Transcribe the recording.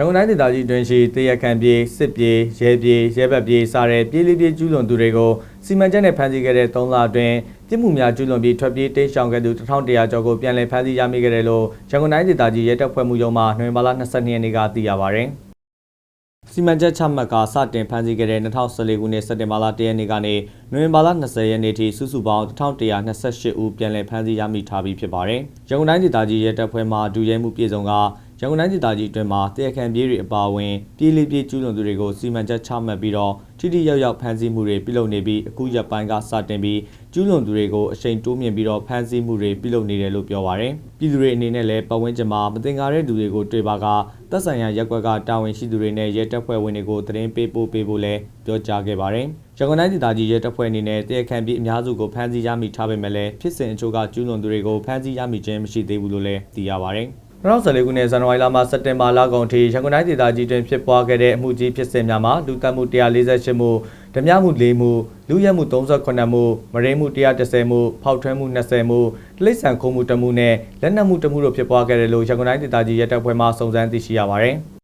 ရန်ကုန်တိုင်းဒေသကြီးတွင်ရှိတရခန့်ပြေးစစ်ပြေးရဲပြေးရဲဘက်ပြေးစတဲ့ပြေးလေးပြေးကျူးလွန်သူတွေကိုစီမံချက်နဲ့ဖမ်းဆီးခဲ့တဲ့3လအတွင်းပြည်မှုများကျူးလွန်ပြီးထွက်ပြေးတိမ်းရှောင်ခဲ့သူ1100ကျော်ကိုပြန်လည်ဖမ်းဆီးရမိခဲ့တယ်လို့ရန်ကုန်တိုင်းဒေသကြီးရဲတပ်ဖွဲ့မှုရုံးမှနိုဝင်ဘာလ22ရက်နေ့ကသိရပါဗျ။စီမံချက်ချမှတ်ကစတင်ဖမ်းဆီးခဲ့တဲ့2014ခုနှစ်စက်တင်ဘာလ1ရက်နေ့ကနေနိုဝင်ဘာလ20ရက်နေ့ထိစုစုပေါင်း1128ဦးပြန်လည်ဖမ်းဆီးရမိထားပြီးဖြစ်ပါတယ်။ရန်ကုန်တိုင်းဒေသကြီးရဲတပ်ဖွဲ့မှဒူရဲမှုပြည်စုံက ရန်ကုန်တိုင်းဒေသကြီးအတွင်းမှာတရားခံပြေးတွေအပါအဝင်ပြည်လေးပြေးကျူးလွန်သူတွေကိုစီမံချက်ချမှတ်ပြီးတော့ထိထိရောက်ရောက်ဖမ်းဆီးမှုတွေပြုလုပ်နေပြီးအခုရက်ပိုင်းကစတင်ပြီးကျူးလွန်သူတွေကိုအချိန်တိုးမြင့်ပြီးတော့ဖမ်းဆီးမှုတွေပြုလုပ်နေတယ်လို့ပြောပါရယ်ပြည်သူတွေအနေနဲ့လည်းပတ်ဝန်းကျင်မှာမတင်ကားတဲ့သူတွေကိုတွေ့ပါကသက်ဆိုင်ရာရက်ကွက်ကတာဝန်ရှိသူတွေနဲ့ရဲတပ်ဖွဲ့ဝင်တွေကိုသတင်းပေးပို့ပေးဖို့လည်းပြောကြားခဲ့ပါရယ်ရန်ကုန်တိုင်းဒေသကြီးရဲတပ်ဖွဲ့အနေနဲ့တရားခံပြေးအများစုကိုဖမ်းဆီးရမိထားပေမဲ့လည်းဖြစ်စဉ်အချို့ကကျူးလွန်သူတွေကိုဖမ်းဆီးရမိခြင်းမရှိသေးဘူးလို့လည်းသိရပါရယ် 2014ခုနှစ်ဇန်နဝါရီလမှစက်တင်ဘာလကုန်ထိရန်ကုန်တိုင်းဒေသကြီးတွင်ဖြစ်ပွားခဲ့တဲ့အမှုကြီးဖြစ်စဉ်များမှာလူတက်မှု148မှုဓမြမှု4မှုလူရဲမှု38မှုမရင်းမှု130မှုဖောက်ထွင်းမှု20မှုတိရစ္ဆာန်ခုံမှု1မှုနဲ့လက်နက်မှု1မှုတို့ဖြစ်ပွားခဲ့တယ်လို့ရန်ကုန်တိုင်းဒေသကြီးရဲတပ်ဖွဲ့မှစုံစမ်းသိရှိရပါတယ်။